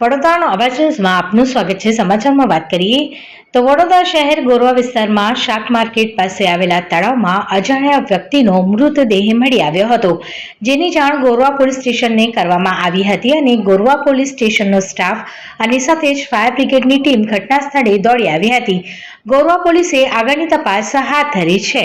વડોદરાનો અવાજ ન્યૂઝમાં આપનું સ્વાગત છે. સમાચારમાં વાત કરીએ તો વડોદરા શહેર ગોરવા વિસ્તારમાં શાક માર્કેટ પાસે આવેલા તળાવમાં અજાણ્યા વ્યક્તિનો મૃતદેહ મળી આવ્યો હતો. જેની જાણ ગોરવા પોલીસ સ્ટેશનને કરવામાં આવી હતી અને ગોરવા પોલીસ સ્ટેશનનો સ્ટાફ અને સાથે જ ફાયર બ્રિગેડની ટીમ ઘટના સ્થળે દોડી આવી હતી. ગોરવા પોલીસે આગળની તપાસ હાથ ધરી છે.